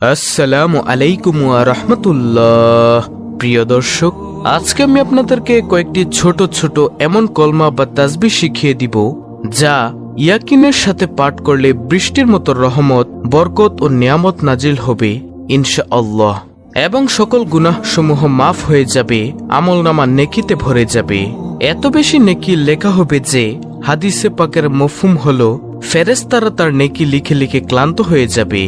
আসসালামু আলাইকুম রহমতুল্লাহ। প্রিয় দর্শক, আজকে আমি আপনাদেরকে কয়েকটি ছোট ছোট এমন কলমা বা তাসবি শিখিয়ে দিব, যা ইয়াকিনের সাথে পাঠ করলে বৃষ্টির মতো রহমত, বরকত ও নিয়ামত নাজিল হবে ইনশা আল্লাহ এবং সকল গুনাহ সমূহ মাফ হয়ে যাবে আমল নামা নেকিতে ভরে যাবে। এত বেশি নেকি লেখা হবে যে, হাদিসে পাকের মফুম হল ফেরেস্তারা তার নেকি লিখে লিখে ক্লান্ত হয়ে যাবে।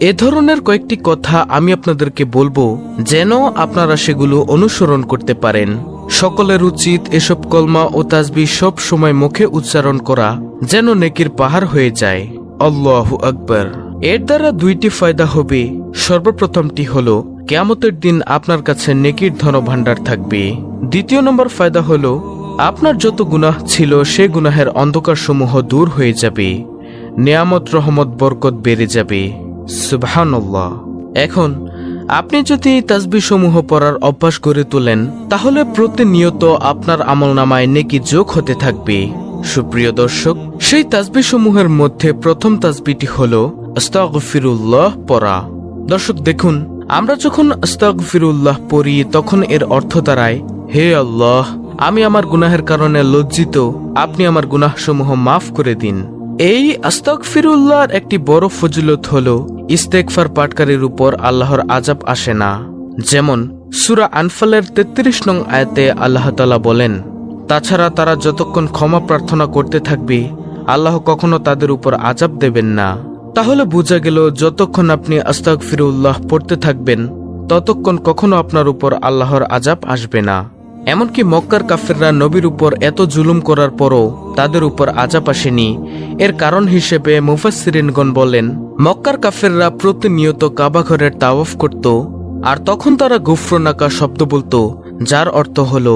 এ ধরনের কয়েকটি কথা আমি আপনাদেরকে বলব যেন আপনারা সেগুলো অনুসরণ করতে পারেন। সকলের উচিত এসব কলমা ও তাজবি সব সময় মুখে উচ্চারণ করা যেন নেকির পাহাড় হয়ে যায়। আল্লাহু আকবর। এর দ্বারা দুইটি ফায়দা হবে। সর্বপ্রথমটি হলো, কেয়ামতের দিন আপনার কাছে নেকির ধনভাণ্ডার থাকবে। দ্বিতীয় নম্বর ফায়দা হলো, আপনার যত গুনাহ ছিল সে গুনাহের অন্ধকার সমূহ দূর হয়ে যাবে। নিয়ামত রহমত বরকত বেড়ে যাবে। সুবহানাল্লাহ। এখন, আপনি যদি এই তাসবি সমূহ পড়ার অভ্যাস করে তোলেন, তাহলে প্রতিনিয়ত আপনার আমলনামায় নেকি যোগ হতে থাকবে। সুপ্রিয় দর্শক, সেই তাসবি সমূহের মধ্যে প্রথম তাজবিটি হল, আস্তাগফিরুল্লাহ পড়া। দর্শক, দেখুন, আমরা যখন আস্তাগফিরুল্লাহ পড়ি, তখন এর অর্থ দাঁড়ায়, হে আল্লাহ, আমি আমার গুনাহের কারণে লজ্জিত, আপনি আমার গুনাহসমূহ মাফ করে দিন। এই আস্তাক ফিরুল্লাহর একটি বড় ফজিলত হল ইস্তেকফার পাটকারীর উপর আল্লাহর আজাব আসে না। যেমন, সুরা আনফালের তেত্রিশ নং আয়াতে আল্লাহ তালা বলেন, তাছাড়া তারা যতক্ষণ ক্ষমা প্রার্থনা করতে থাকবে, আল্লাহ কখনো তাদের উপর আজাব দেবেন না। তাহলে বোঝা গেল, যতক্ষণ আপনি আস্তাক ফিরুল্লাহ পড়তে থাকবেন, ততক্ষণ কখনো আপনার উপর আল্লাহর আজাব আসবে না। এমনকি মক্কার কাফেররা নবীর উপর এত জুলুম করার পরও তাদের উপর আজাব আসেনি। এর কারণ হিসেবে মুফাসিরিনগণ বলেন, মক্কার কাফেররা প্রতিনিয়ত কাবাঘরের তাওয়াফ করত, আর তখন তারা গুফরনাকা শব্দ বলতো, যার অর্থ হল,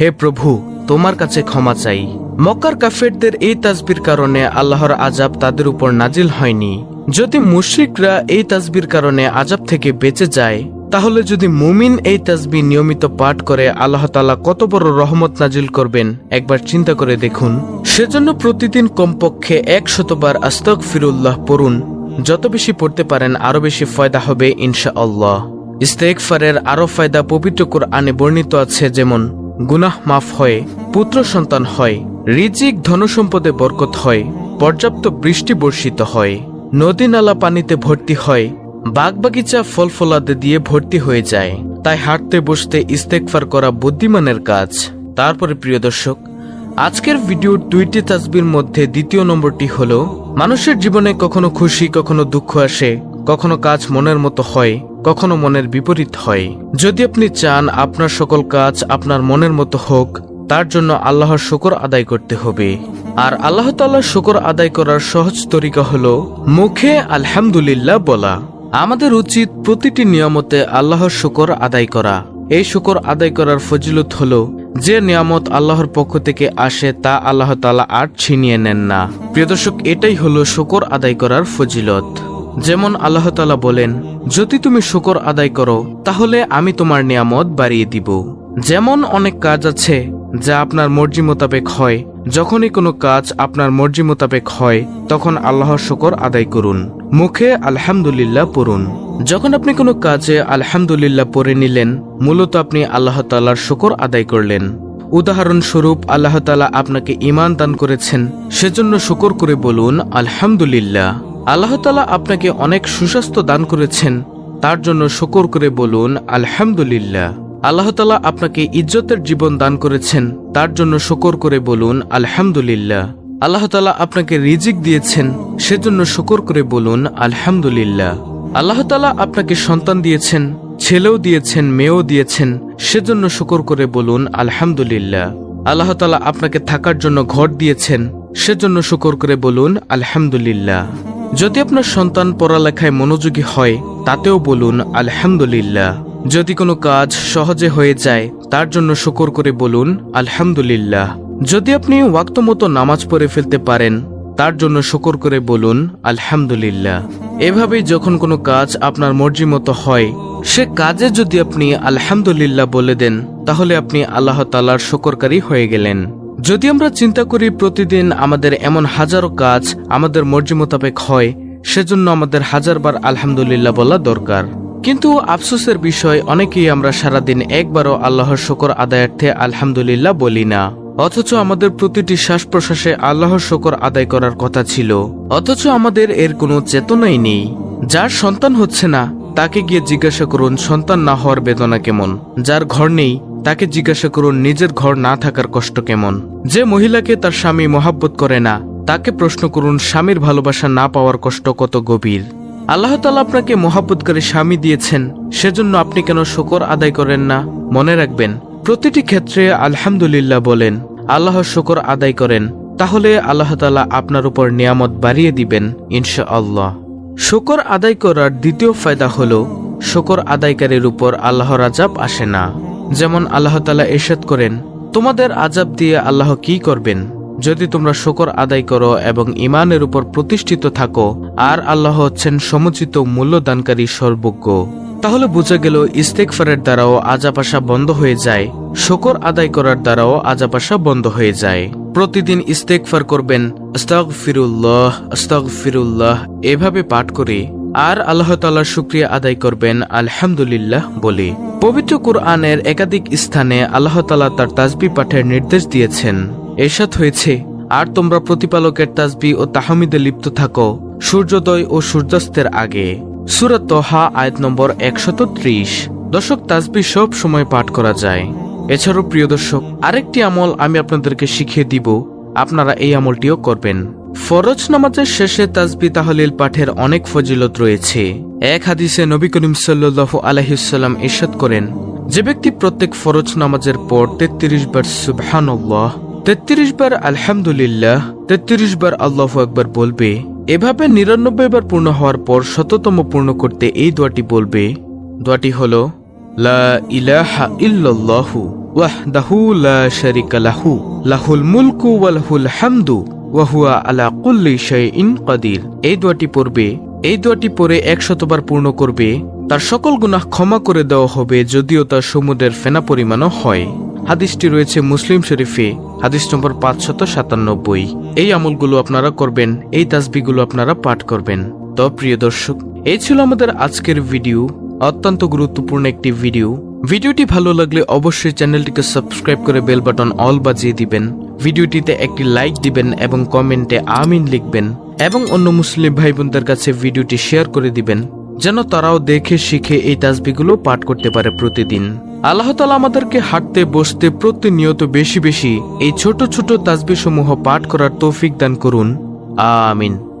হে প্রভু, তোমার কাছে ক্ষমা চাই। মক্কার কাফেরদের এই তাজবির কারণে আল্লাহর আজাব তাদের উপর নাজিল হয়নি। যদি মুশরিকরা এই তাজবির কারণে আজাব থেকে বেঁচে যায় তাহলে যদি মুমিন এই তাজবি নিয়মিত পাঠ করে, আল্লাহ তালা কত বড় রহমত নাজিল করবেন? একবার চিন্তা করে দেখুন। সেজন্য প্রতিদিন কমপক্ষে এক শতবার আস্তক ফিরুল্লাহ পড়ুন। যত বেশি পড়তে পারেন, আরও বেশি ফয়দা হবে ইনশা আল্লাহ ইস্তেকফারের আরও ফায়দা পবিত্র কোরআনে বর্ণিত আছে, যেমন, গুনাহ মাফ হয়, পুত্র সন্তান হয়, রিজিক ধনসম্পদে বরকত হয়, পর্যাপ্ত বৃষ্টি বর্ষিত হয় নদী নালা পানিতে ভর্তি হয় বাগবাগিচা ফল ফলাদে দিয়ে ভর্তি হয়ে যায়। তাই হাঁটতে বসতে ইস্তেকফার করা বুদ্ধিমানের কাজ। তারপরে প্রিয় দর্শক, আজকের ভিডিওর দুইটি তাসবির মধ্যে দ্বিতীয় নম্বরটি হল, মানুষের জীবনে কখনো খুশি, কখনো দুঃখ আসে, কখনো কাজ মনের মতো হয়, কখনো মনের বিপরীত হয়। যদি আপনি চান আপনার সকল কাজ আপনার মনের মতো হোক, তার জন্য আল্লাহর শুকর আদায় করতে হবে। আর আল্লাহ তাল্লাহ শুকর আদায় করার সহজ তরিকা হল, মুখে আলহামদুলিল্লাহ বলা। আমাদের উচিত প্রতিটি নিয়ামতে আল্লাহর শুকর আদায় করা। এই শুকর আদায় করার ফজিলত হলো, যে নিয়ামত আল্লাহর পক্ষ থেকে আসে তা আল্লাহ তালা আর ছিনিয়ে নেন না। প্রিয় দর্শক, এটাই হলো শুকর আদায় করার ফজিলত। যেমন আল্লাহ তালা বলেন, যদি তুমি শুকর আদায় করো, তাহলে আমি তোমার নিয়ামত বাড়িয়ে দিব। যেমন অনেক কাজ আছে যা আপনার মর্জি মোতাবেক হয়। যখনই কোনো কাজ আপনার মর্জি মোতাবেক হয়, তখন আল্লাহর শকর আদায় করুন। মুখে আলহামদুলিল্লাহ পড়ুন। যখন আপনি কোনো কাজে আলহামদুলিল্লাহ পড়ে নিলেন, মূলত আপনি আল্লাহ তাল্লার শুকর আদায় করলেন। উদাহরণস্বরূপ, আল্লাহ তালা আপনাকে ইমান দান করেছেন, সেজন্য শুকর করে বলুন, আলহামদুলিল্লাহ। আল্লাহ তালা আপনাকে অনেক সুস্বাস্থ্য দান করেছেন, তার জন্য শুকর করে বলুন, আলহামদুলিল্লাহ। আল্লাহ তালা আপনাকে ইজ্জতের জীবন দান করেছেন, তার জন্য শুকর করে বলুন, আলহামদুলিল্লাহ। আল্লাহ তালা আপনাকে রিজিক দিয়েছেন, সেজন্য শুকর করে বলুন, আলহামদুলিল্লাহ। আল্লাহ তালা আপনাকে সন্তান দিয়েছেন, ছেলেও দিয়েছেন, মেয়েও দিয়েছেন, সেজন্য শুকর করে বলুন, আলহামদুলিল্লাহ। আল্লাহ তালা আপনাকে থাকার জন্য ঘর দিয়েছেন, সেজন্য শুকর করে বলুন, আলহামদুলিল্লাহ। যদি আপনার সন্তান পড়ালেখায় মনোযোগী হয়, তাতেও বলুন, আলহামদুলিল্লাহ। যদি কোনো কাজ সহজে হয়ে যায়, তার জন্য শুকর করে বলুন, আলহামদুলিল্লাহ। যদি আপনি ওয়াক্ত মতো নামাজ পড়ে ফেলতে পারেন, তার জন্য শুকর করে বলুন, আলহামদুলিল্লাহ। এভাবেই যখন কোনো কাজ আপনার মর্জি মতো হয়, সে কাজে যদি আপনি আলহামদুলিল্লাহ বলে দেন, তাহলে আপনি আল্লাহ তালার শকরকারী হয়ে গেলেন। যদি আমরা চিন্তা করি প্রতিদিন আমাদের এমন হাজারো কাজ আমাদের মর্জি মোতাবেক হয়, সেজন্য আমাদের হাজারবার আলহামদুলিল্লাহ বলা দরকার। কিন্তু আফসোসের বিষয়, অনেকেই আমরা সারাদিন একবারও আল্লাহর শকর আদায়ার্থে আলহামদুলিল্লাহ বলি না। অথচ আমাদের প্রতিটি শ্বাস প্রশ্বাসে আল্লাহর শকর আদায় করার কথা ছিল। অথচ আমাদের এর কোনো চেতনাই নেই। যার সন্তান হচ্ছে না, তাকে গিয়ে জিজ্ঞাসা করুন, সন্তান না হওয়ার বেদনা কেমন? যার ঘর নেই, তাকে জিজ্ঞাসা করুন, নিজের ঘর না থাকার কষ্ট কেমন? যে মহিলাকে তার স্বামী মহাব্বত করে না, তাকে প্রশ্ন করুন, স্বামীর ভালোবাসা না পাওয়ার কষ্ট কত গভীর? আল্লাহ তালা আপনাকে মহাব্বতকারী স্বামী দিয়েছেন। সেজন্য আপনি কেন শকর আদায় করেন না? মনে রাখবেন, প্রতিটি ক্ষেত্রে আলহামদুলিল্লাহ বলেন, আল্লাহ শকর আদায় করেন। তাহলে আল্লাহ তালা আপনার উপর নিয়ামত বাড়িয়ে দিবেন ইনশা আল্লাহ শকর আদায় করার দ্বিতীয় ফায়দা হল, শকর আদায়কারীর উপর আল্লাহর আজাব আসে না। যেমন আল্লাহ তালা এরশাদ করেন, তোমাদের আজাব দিয়ে আল্লাহ কি করবেন? যদি তোমরা শকর আদায় করো এবং ইমানের উপর প্রতিষ্ঠিত থাকো, আর আল্লাহ হচ্ছেন সমুচিত মূল্যদানকারী সর্বজ্ঞ। তাহলে বোঝা গেল ইস্তেকফারের দ্বারাও আসা বন্ধ হয়ে যায়, শকর আদায় করার দ্বারাও আসা বন্ধ হয়ে যায়। প্রতিদিন ইস্তেকফার করবেন আস্তাগ ফিরুল্লাহ আস্তাগ ফিরুল্লাহ এভাবে পাঠ করে, আর আল্লাহ তাল্লাহ শুক্রিয়া আদায় করবেন, আলহামদুলিল্লাহ বলে। পবিত্র কুরআনের একাধিক স্থানে আল্লাহ তালা তার তাজবি পাঠের নির্দেশ দিয়েছেন। এরশাদ হয়েছে, আর তোমরা প্রতিপালকের তাজবি ও তাহমিদে লিপ্ত থাকো, সূর্যোদয় ও সূর্যাস্তের আগে। সুরত তোহা, আয়াত নম্বর একশত ত্রিশ। দর্শক তাজবি সব সময় পাঠ করা যায়। এছাড়াও, প্রিয় দর্শক, আরেকটি আমল আমি আপনাদেরকে শিখিয়ে দিব। আপনারা এই আমলটিও করবেন। ফরজ নামাজের শেষে তাজবি তাহলিল পাঠের অনেক ফজিলত রয়েছে। এক হাদিসে নবী করিম সাল্লু আলহিসাল্লাম ইরশাদ করেন, যে ব্যক্তি প্রত্যেক ফরজ নামাজের পর তেত্রিশ বার সুবহানাল্লাহ তেত্রিশ বার আলহামদুলিল্লাহ, তেত্রিশ বার আল্লাহ একবার বলবে। এভাবে নিরানব্বই বার পূর্ণ হওয়ার পর শততম পূর্ণ করতে এই দোয়াটি বলবে। দোয়াটি হল, লা ইলাহা লা লাহু, লাহুল মুলকু ওয়া লাহুল হামদু ওয়া হুয়া আলা এই এই দোয়াটি পরে পূর্ণ করবে। তার সকল গুনাহ ক্ষমা করে দেওয়া হবে যদিও তার সমুদ্রের ফেনা পরিমাণও হয়। হাদিসটি রয়েছে মুসলিম শরীফে, হাদিস নম্বর পাঁচশত সাতানব্বই। এই আমলগুলো আপনারা করবেন, এই তাসবিগুলো আপনারা পাঠ করবেন। তো প্রিয় দর্শক, এই ছিল আমাদের আজকের ভিডিও, অত্যন্ত গুরুত্বপূর্ণ একটি ভিডিও। ভিডিওটি ভালো লাগলে অবশ্যই চ্যানেলটিকে সাবস্ক্রাইব করে বেল বাটন অল বাজিয়ে দিবেন। ভিডিওটিতে একটি লাইক দিবেন এবং কমেন্টে আমিন লিখবেন। এবং অন্য মুসলিম ভাই বোনদের কাছে ভিডিওটি শেয়ার করে দিবেন। যেন তারাও দেখে, শিখে এই তাজবিগুলো পাঠ করতে পারে প্রতিদিন। আল্লাহ তালা আমাদেরকে হাঁটতে, বসতে প্রতিনিয়ত বেশি বেশি এই ছোট ছোট তাসবি সমূহ পাঠ করার তৌফিক দান করুন। আমিন।